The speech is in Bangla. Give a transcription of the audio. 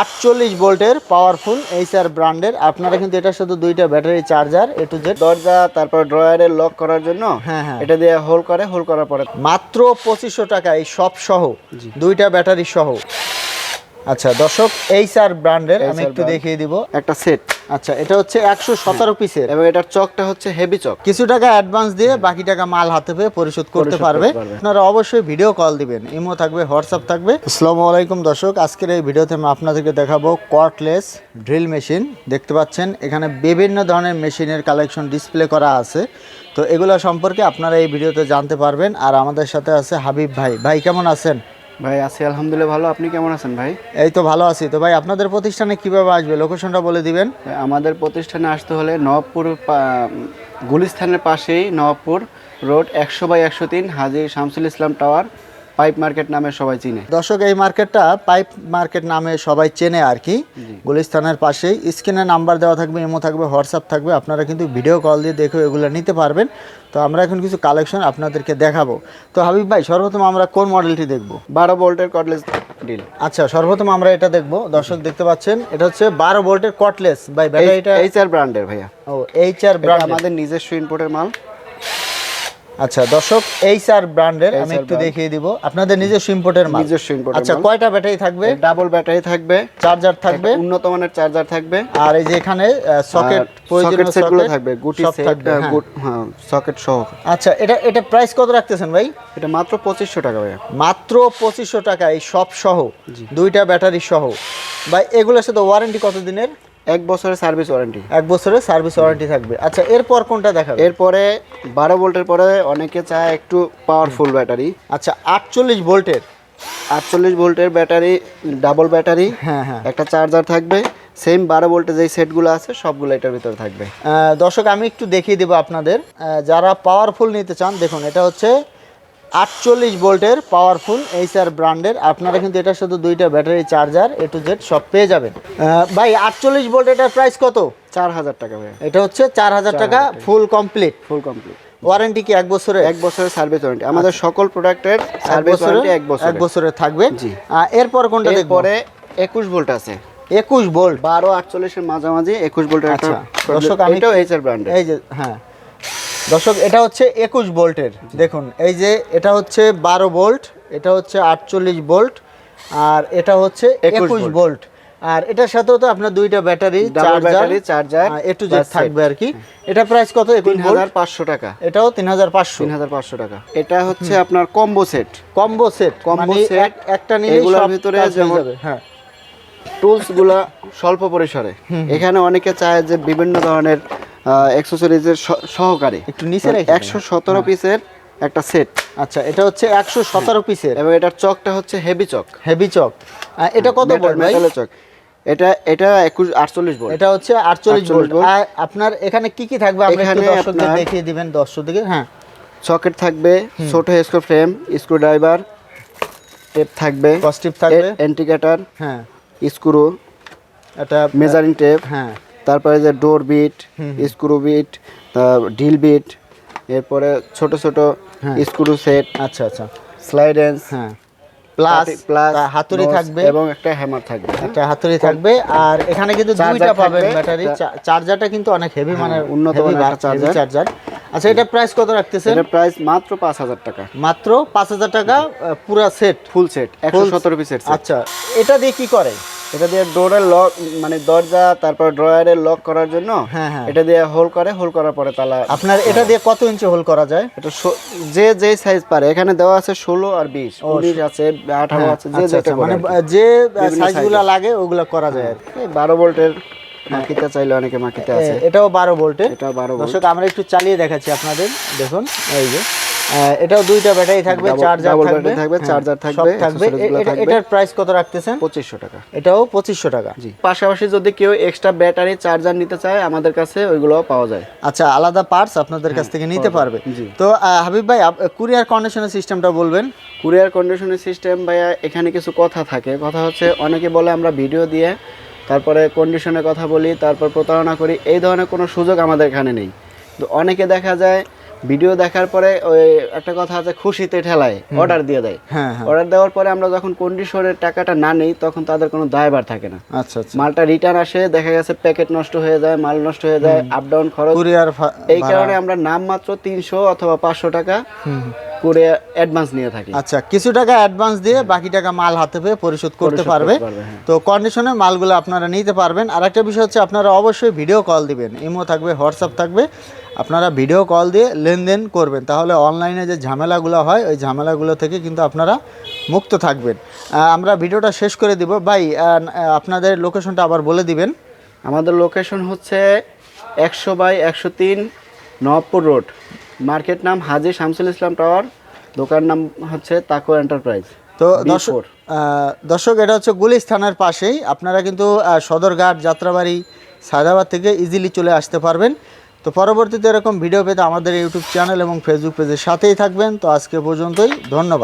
আটচল্লিশ ভোল্টের পাওয়ারফুল এইচআর ব্র্যান্ডের আপনারা কিন্তু এটা শুধু দুইটা battery charger A to Z দরজা তারপর ড্রয়ারের লক করার জন্য? হ্যাঁ, হ্যাঁ। এটা দিয়ে হোল করে হোল করার পরে। মাত্র পঁচিশশো টাকা এই সব সহ দুইটা ব্যাটারি সহ। আচ্ছা দর্শক এইচআর ব্র্যান্ডের আমি একটু দেখিয়ে দিব। একটা সেট আচ্ছা এটা হচ্ছে একশো সতেরো পিসের এবং এটার চকটা হচ্ছে হেভি চক। কিছু টাকা অ্যাডভান্স দিয়ে বাকি টাকা মাল হাতে পেয়ে পরিশোধ করতে পারবে। আপনারা অবশ্যই ভিডিও কল দিবেন। ইমো থাকবে হোয়াটসঅ্যাপ থাকবে। আসসালামু আলাইকুম দর্শক। আজকের এই ভিডিওতে আমি আপনাদেরকে দেখাবো কর্টলেস ড্রিল মেশিন দেখতে পাচ্ছেন এখানে বিভিন্ন ধরনের মেশিনের কালেকশন ডিসপ্লে করা আছে। তো এগুলো সম্পর্কে আপনারা এই ভিডিওতে জানতে পারবেন। আর আমাদের সাথে আছে হাবিব ভাই। ভাই কেমন আছেন? ভাই আছি আলহামদুলিল্লাহ ভালো। আপনি কেমন আছেন ভাই? এই তো ভালো আছি। তো ভাই আপনাদের প্রতিষ্ঠানে কীভাবে আসবে? লোকেশনটা বলে দিবেন। আমাদের প্রতিষ্ঠানে আসতে হলে নবপুর গুলিস্থানের পাশেই নবপুর রোড একশো বাই একশো তিন হাজির Shamsul Islam tower. Pipe market নামে সবাই চিনে। দর্শক এই মার্কেটটা পাইপ মার্কেট নামে সবাই চেনে আর কি। গুলিস্তানের পাশেই। স্ক্রিনে নাম্বার দেওয়া থাকবে এমো থাকবে হোয়াটসঅ্যাপ থাকবে। আপনারা কিন্তু ভিডিও কল দিয়ে দেখে এগুলো নিতে পারবেন। তো আমরা এখন কিছু কালেকশন আপনাদেরকে দেখাবো। তো হাবিব ভাই সর্বপ্রথম আমরা কোন মডেলটি দেখব? বারো ভোল্টের কটলেস ডিল আচ্ছা সর্বপ্রথম আমরা এটা দেখব। দর্শক দেখতে পাচ্ছেন এটা হচ্ছে বারো ভোল্টের কটলেস ভাই ব্যাটারিটা এইচ আর ব্র্যান্ডের ভাইয়া। ও এইচ আর ব্র্যান্ড আমাদের নিজস্ব ইম্পোর্টের মাল। আচ্ছা দর্শক এইচ আর ব্র্যান্ডের আমি একটু দেখিয়ে দিব। আপনাদের নিজস্ব ইম্পোর্টের মাল। নিজস্ব ইম্পোর্টের আচ্ছা কয়টা ব্যাটারি থাকবে? ডাবল ব্যাটারি থাকবে। চার্জার থাকবে? উন্নত মানের চার্জার থাকবে। আর এই যে এখানে সকেট সকেট প্রয়োজনীয় সেটগুলো থাকবে গুটি সেট হ্যাঁ। হ্যাঁ সকেট সহ। আচ্ছা এটা এটা প্রাইস কত রাখতেছেন ভাই? এটা মাত্র পঁচিশশো টাকা ভাইয়া। মাত্র পঁচিশশো টাকা এই সব সহ। দুইটা ব্যাটারি সহ। ভাই এগুলোর সাথে ওয়ারেন্টি কত দিনের এক বছরের সার্ভিস ওয়ারেন্টি। এক বছরের সার্ভিস ওয়ারেন্টি থাকবে। আচ্ছা এরপর কোনটা দেখাবে? এরপরে বারো ভোল্টের পরে অনেকে চায় একটু পাওয়ারফুল ব্যাটারি আচ্ছা আটচল্লিশ ভোল্টের? আটচল্লিশ ভোল্টের ব্যাটারি ডাবল ব্যাটারি হ্যাঁ হ্যাঁ। একটা চার্জার থাকবে। সেম বারো ভোল্টের যেই সেটগুলো আছে সবগুলো এটার ভিতরে থাকবে। দর্শক আমি একটু দেখিয়ে দেবো আপনাদের। যারা পাওয়ারফুল নিতে চান দেখুন এটা হচ্ছে আটচল্লিশ ভোল্টের পাওয়ারফুল এইচআর ব্র্যান্ডের আপনারা কিন্তু এটার সাথে দুইটা battery charger A to Z সব পেয়ে যাবেন। ভাই আটচল্লিশ ভোল্ট এটার প্রাইস কত? চার হাজার টাকা ভাইয়া। এটা হচ্ছে চার হাজার টাকা full complete full complete warranty কি এক বছরে এক বছরের সার্ভিস ওয়ারেন্টি আমাদের সকল প্রোডাক্টের সার্ভিস ওয়ারেন্টি এক বছর এক বছরে থাকবে। জি। এরপর কোনটা দেখব? এরপরে একুশ ভোল্ট আছে। একুশ ভোল্ট। বারো আটচল্লিশের মাঝামাঝি একুশ ভোল্টের আচ্ছা, দর্শক আমি- এটাও এইচআর ব্র্যান্ডের এই যে হ্যাঁ। দর্শক এটা হচ্ছে একুশ ভোল্টের দেখুন এই যে এটা হচ্ছে বারো ভোল্ট এটা হচ্ছে আটচল্লিশ ভোল্ট আর এটা হচ্ছে 21 একুশ। ভোল্ট আর এটার সাথেও তো আপনার দুইটা ব্যাটারি এ টু জেড থাকবে আর কি এটা প্রাইস কত তিন হাজার পাঁচশো টাকা। এটাও তিন হাজার পাঁচশো। তিন হাজার পাঁচশো টাকা। এটা হচ্ছে আপনার combo set combo set combo set একটা নিয়ে এগুলোর ভিতরে যেমন- হ্যাঁ। টুলসগুলা স্বল্প পরিসরে। এখানে অনেকে চায় যে বিভিন্ন ধরনের অ্যাক্সেসরিজের সহকারে। একটু নিচে একশো সতেরো পিসের একটা সেট আচ্ছা এটা হচ্ছে একশো সতেরো পিসের এবং এটার চকটা হচ্ছে হেভি চক। হেভি চক। এটা কত মেটালের চক। এটা এটা একুশ আটচল্লিশ ভোল্ট এটা হচ্ছে আটচল্লিশ 48 ভোল্ট আপনার এখানে কি কি থাকবে? এখানে দর্শকদের দেখিয়ে দিবেন দর্শকদের হ্যাঁ। সকেট থাকবে ছোট screw frame screw driver tape থাকবে পজিটিভ থাকবে। এন্টিকেটার হ্যাঁ। স্ক্রু এটা মেজারিং টেপ হ্যাঁ। তারপরে যে ডোর বিট স্ক্রু বিট ঢিল বিট এরপরে ছোট ছোট হ্যাঁ। স্ক্রু সেট আচ্ছা আচ্ছা। স্লাইডেন্স হ্যাঁ। প্লাস প্লাস হাতুড়ি থাকবে। এবং একটা হ্যামার থাকবে একটা হাতুড়ি থাকবে। আর এখানে কিন্তু দুইটা পাবেন ব্যাটারি চার্জারটা কিন্তু অনেক হেভি মানে উন্নত চার্জার চার্জার আচ্ছা এটা প্রাইস কত রাখতেছেন? এটার প্রাইস মাত্র পাঁচ হাজার টাকা। মাত্র পাঁচ হাজার টাকা আহ, পুরা সেট ফুল সেট একশো সতেরো পিসের সেট আচ্ছা এটা দিয়ে কি করে? এটা দিয়ে ডোরের লক মানে দরজা তারপর ড্রয়ারের লক করার জন্য হ্যাঁ, হ্যাঁ। এটা দিয়ে হোল করে হোল করার পরে তালা আপনার এটা দিয়ে কত ইঞ্চি হোল করা যায়? এটা যে যে সাইজ পারে এখানে দেওয়া আছে ষোলো আর বিশ উনিশ আছে আঠারো আছে যে আচ্ছা, যেটা আচ্ছা, মানে। যে সাইজগুলো লাগে ওগুলো করা যায় আর কি। এই বারো ভোল্টের মাকিতে চাইলে অনেকে মাকিতে আছে। এটাও বারো ভোল্টের এটা বারো দর্শক আমরা একটু চালিয়ে দেখাচ্ছি আপনাদের। দেখুন এই যে। এটাও দুইটা ব্যাটারি থাকবে চার্জার থাকবে। থাকবে, হ্যাঁ, থাকবে, থাকবে। এ- এটা- থাকবে। এটার প্রাইস কত রাখতেছেন? টাকা। এটাও টাকা। জি। পাশাপাশি যদি কেউ এক্সট্রা ব্যাটারি চার্জার নিতে চায় আমাদের কাছে ওইগুলো পাওয়া যায়। আচ্ছা আলাদা পার্টস আপনাদের কাছ থেকে নিতে পারবে। জি। তো হাবিব ভাই কুরিয়ার কন্ডিশনের সিস্টেমটা বলবেন। কুরিয়ার কন্ডিশনের সিস্টেম ভাইয়া এখানে কিছু কথা থাকে। কথা হচ্ছে অনেকে বলে আমরা ভিডিও দিয়ে তারপরে কন্ডিশনের কথা বলি তারপর প্রতারণা করি এই ধরনের কোনো সুযোগ আমাদের এখানে নেই। তো অনেকে দেখা যায় ভিডিও দেখার পরে ওই একটা কথা আছে খুশিতে ঠেলায় অর্ডার দিয়ে দেয়। হ্যাঁ হ্যাঁ। অর্ডার দেওয়ার পরে আমরা যখন কন্ডিশনের টাকাটা না নেই তখন তাদের কোনো দায়ভার থাকে না। আচ্ছা আচ্ছা। মালটা রিটার্ন আসে দেখা গেছে প্যাকেট নষ্ট হয়ে যায় মাল নষ্ট হয়ে যায় আপ ডাউন খরচ। এই কারণে আমরা নাম মাত্র তিনশো অথবা পাঁচশো টাকা করে অ্যাডভান্স নিয়ে থাকি। আচ্ছা কিছু টাকা অ্যাডভান্স দিয়ে বাকি টাকা মাল হাতে পেয়ে পরিশোধ করতে পারবে করতে পারবে, হ্যাঁ। তো কন্ডিশনে মালগুলো আপনারা নিতে পারবেন। আর একটা বিষয় হচ্ছে আপনারা অবশ্যই ভিডিও কল দিবেন। ইমো থাকবে হোয়াটসঅ্যাপ থাকবে। আপনারা ভিডিও কল দিয়ে লেনদেন করবেন। তাহলে অনলাইনে যে ঝামেলাগুলো হয় ওই ঝামেলাগুলো থেকে কিন্তু আপনারা মুক্ত থাকবেন। আমরা ভিডিওটা শেষ করে দিব। ভাই আপনাদের লোকেশনটা আবার বলে দিবেন। আমাদের লোকেশন হচ্ছে একশো বাই একশো তিন নবপুর রোড মার্কেট নাম হাজি শামসুল ইসলাম টাওয়ার দোকান নাম হচ্ছে তাকো এন্টারপ্রাইজ তো দর্শক দর্শক এটা হচ্ছে গুলিস্থানের পাশেই। আপনারা কিন্তু সদরঘাট যাত্রাবাড়ি সায়দাবাদ থেকে ইজিলি চলে আসতে পারবেন। তো পরবর্তীতে এরকম ভিডিও পেতে আমাদের ইউটিউব চ্যানেল এবং ফেসবুক পেজের সাথেই থাকবেন। তো আজকে পর্যন্তই ধন্যবাদ।